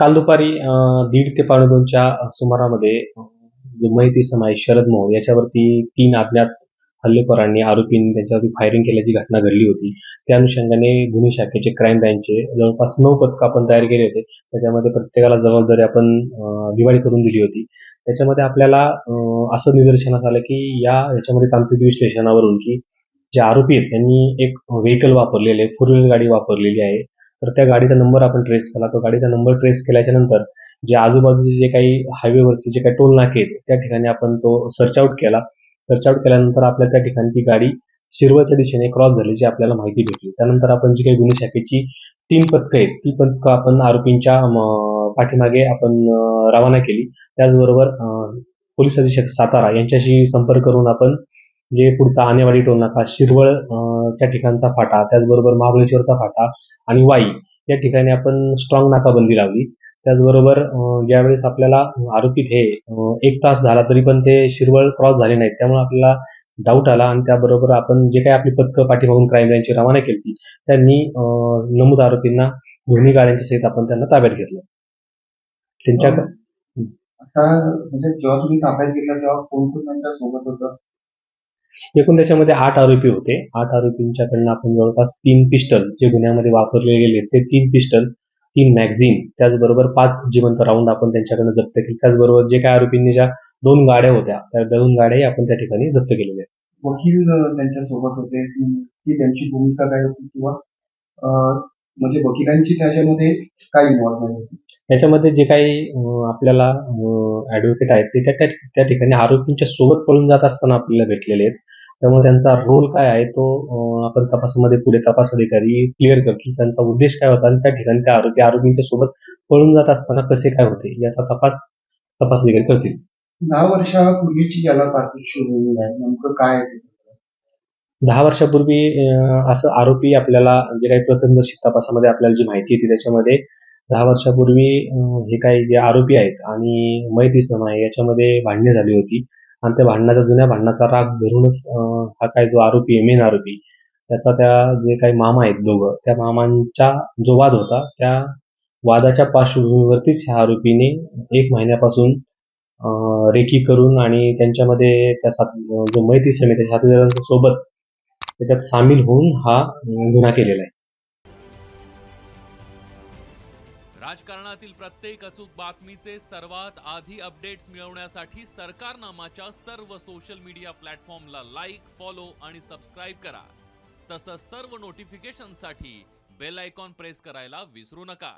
काल दुपारी दीड ते पावणे दोनच्या सुमारामध्ये जो माहिती समाज शरद मोहोळ याच्यावरती तीन अज्ञात हल्लेखोरांनी आरोपींनी त्यांच्यावरती फायरिंग केल्याची घटना घडली होती. त्या अनुषंगाने गुन्हे शाखेचे क्राईम ब्रँचचे जवळपास नऊ पथकं आपण तयार केले होते. त्याच्यामध्ये प्रत्येकाला जबाबदारी आपण दिवाळी करून दिली होती. त्याच्यामध्ये आपल्याला असं निदर्शनास आलं की या याच्यामध्ये तांत्रिक विश्लेषणावरून की जे आरोपी आहेत त्यांनी एक व्हेकल वापरलेले फोर व्हीलर गाडी वापरलेली आहे. तर त्या गाडीचा नंबर आपण ट्रेस केला. तो गाडीचा नंबर ट्रेस केल्याच्यानंतर जे आजूबाजूचे जे काही हायवेवरती जे काही टोल नाके आहेत त्या ठिकाणी आपण तो सर्च आउट केला. सर्च आउट केल्यानंतर आपल्या त्या ठिकाणी ती गाडी शिरवळच्या दिशेने क्रॉस झाल्याची आपल्याला माहिती भेटली. त्यानंतर आपण जी काही गुन्हे शाखेची तीन पथकं आहेत ती पथकं आपण आरोपींच्या पाठीमागे आपण रवाना केली. त्याचबरोबर पोलीस अधीक्षक सातारा यांच्याशी संपर्क करून आपण जे पुढचा आणेवाडी टोल नाका शिरवळ त्या ठिकाणचा फाटा त्याचबरोबर महाबळेश्वरचा फाटा आणि वाई या ठिकाणी आपण स्ट्रॉंग नाकाबंदी लावली. त्याचबरोबर ज्यावेळेस आपल्याला आरोपीत हे एक तास झाला तरी पण ते शिरवळ क्रॉस झाले नाहीत. त्यामुळे आपल्याला डाऊट आला आणि त्याबरोबर आपण जे काही आपली पथकं पाठीमागून क्राईम ब्रँचची रवाना केली त्यांनी नमूद आरोपींना दोन्ही गाड्यांच्या सहित आपण त्यांना ताब्यात घेतलं. त्यांच्या आता म्हणजे जेव्हा तुम्ही ताब्यात घेतला तेव्हा कोण कोण त्यांच्यासोबत होतं? एकूण त्याच्यामध्ये आठ आरोपी होते. आठ आरोपींच्याकडनं आपण जवळपास तीन पिस्टल जे गुन्ह्यामध्ये वापरले गेले ते तीन पिस्टल तीन मॅगझिन त्याचबरोबर पाच जिवंत राऊंड आपण त्यांच्याकडनं जप्त केले. त्याचबरोबर जे काही आरोपींनी ज्या दोन गाड्या होत्या त्या दोन गाड्याही आपण त्या ठिकाणी जप्त केलेल्या आहेत. वकील त्यांच्यासोबत होते. की त्यांची भूमिका काय होती किंवा म्हणजे वकिलांची त्याच्यामध्ये काय इन्व्हॉल्वमेंट होती याच्यामध्ये जे काही आपल्याला ऍडव्होकेट आहेत ते त्या त्या- ठिकाणी आरोपींच्या सोबत पळून जात असताना आपल्याला भेटलेले आहेत. त्यामुळे त्यांचा रोल काय आहे तो आपण तपासामध्ये पुढे तपास अधिकारी क्लिअर करतील. त्यांचा उद्देश काय होता आणि त्या ठिकाणी त्या आरोपी आरोपींच्या सोबत पळून जात असताना कसे काय होते याचा तपास तपास अधिकारी करतील. दहा वर्षापूर्वीची ज्याला पार्श्वभूमी आहे नेमकं काय? दहा वर्षापूर्वी असं आरोपी आपल्याला जे काही प्रथमदर्शी तपासामध्ये आपल्याला जी माहिती येते त्याच्यामध्ये दहा वर्षापूर्वी हे काही जे आरोपी आहेत आणि मैत इसम आहे याच्यामध्ये भांडणे झाली होती. आणि त्या भांडणाचा जुन्या भांडणाचा राग धरूनच हा काय जो आरोपी आहे मेन आरोपी त्याचा त्या जे काही मामा आहेत दोघं त्या मामांचा जो वाद होता त्या वादाच्या पार्श्वभूमीवरतीच ह्या आरोपीने एक महिन्यापासून रेखी रेकी करून आणि त्यांच्यामध्ये त्या सात जो मैत इसम आहे त्या साथीदारांच्या त्याच्यात सामील होऊन हा गुन्हा केलेला आहे. राजकारणातील प्रत्येक अचूक बातमीचे सर्वात आधी अपडेट्स मिळवण्यासाठी सरकारनामाच्या सर्व सोशल मीडिया प्लॅटफॉर्मला लाईक फॉलो आणि सबस्क्राईब करा. तसंच सर्व नोटिफिकेशनसाठी बेल आयकॉन प्रेस करायला विसरू नका.